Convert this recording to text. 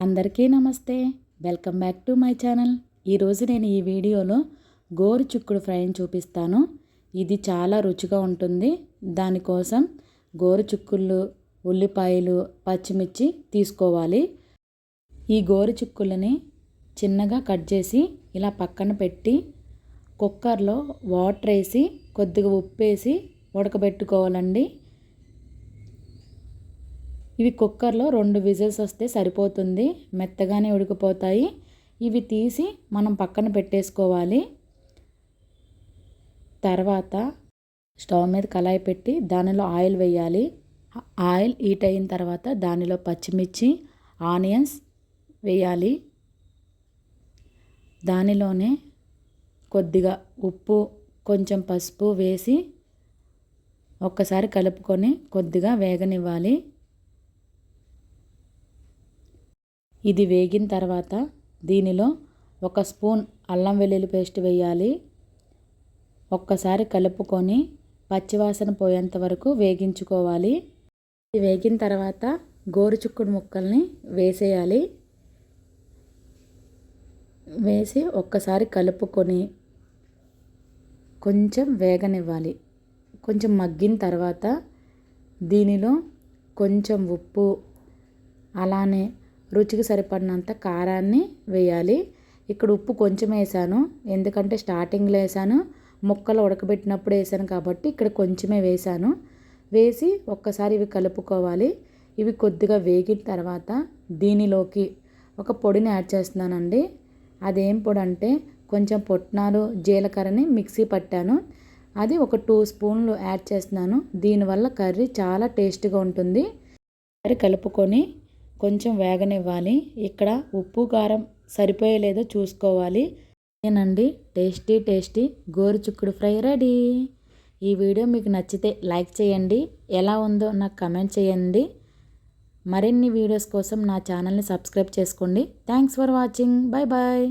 అందరికీ నమస్తే. Welcome back to my channel. ఈరోజు నేను ఈ వీడియోలో గోరు చిక్కుడు ఫ్రైని చూపిస్తాను. ఇది చాలా రుచిగా ఉంటుంది. దానికోసం గోరు చిక్కుళ్ళు ఉల్లిపాయలు పచ్చిమిర్చి తీసుకోవాలి. ఈ గోరు చిక్కులని చిన్నగా కట్ చేసి ఇలా పక్కన పెట్టి కుక్కర్లో వాటర్ వేసి కొద్దిగా ఉప్పు వేసి ఉడకబెట్టుకోవాలండి. ఇవి కుక్కర్లో రెండు విజిల్స్ వస్తే సరిపోతుంది. మెత్తగానే ఉడికిపోతాయి. ఇవి తీసి మనం పక్కన పెట్టేసుకోవాలి. తర్వాత స్టవ్ మీద కళాయి పెట్టి దానిలో ఆయిల్ వేయాలి. ఆయిల్ హీట్ అయిన తర్వాత దానిలో పచ్చిమిర్చి ఆనియన్స్ వేయాలి. దానిలోనే కొద్దిగా ఉప్పు కొంచెం పసుపు వేసి ఒక్కసారి కలుపుకొని కొద్దిగా వేగనివ్వాలి. ఇది వేగిన తర్వాత దీనిలో ఒక స్పూన్ అల్లం వెల్లుల్లి పేస్ట్ వేయాలి. ఒక్కసారి కలుపుకొని పచ్చివాసన పోయేంత వరకు వేగించుకోవాలి. ఇది వేగిన తర్వాత గోరుచుక్కుడు ముక్కల్ని వేసేయాలి. వేసి ఒక్కసారి కలుపుకొని కొంచెం వేగనివ్వాలి. కొంచెం మగ్గిన తర్వాత దీనిలో కొంచెం ఉప్పు అలానే రుచికి సరిపడినంత కారాన్ని వేయాలి. ఇక్కడ ఉప్పు కొంచెం వేసాను. ఎందుకంటే స్టార్టింగ్లో వేసాను. ముక్కలు ఉడకబెట్టినప్పుడు వేసాను కాబట్టి ఇక్కడ కొంచెమే వేసాను. వేసి ఒక్కసారి ఇవి కలుపుకోవాలి. ఇవి కొద్దిగా వేగిన తర్వాత దీనిలోకి ఒక పొడిని యాడ్ చేస్తున్నానండి. అదేం పొడి అంటే కొంచెం పొట్నాలు జీలకర్రని మిక్సీ పట్టాను. అది ఒక టూ స్పూన్లు యాడ్ చేస్తున్నాను. దీనివల్ల కర్రీ చాలా టేస్ట్గా ఉంటుంది. కర్రీ కలుపుకొని కొంచెం వేగనివ్వాలి. ఇక్కడ ఉప్పు కారం సరిపోయలేదో చూసుకోవాలి. నేనండి టేస్టీ టేస్టీ గోరుచుక్కుడు ఫ్రై రెడీ. ఈ వీడియో మీకు నచ్చితే లైక్ చేయండి. ఎలా ఉందో నాకు కమెంట్ చేయండి. మరిన్ని వీడియోస్ కోసం నా ఛానల్ని సబ్స్క్రైబ్ చేసుకోండి. Thanks for watching. Bye bye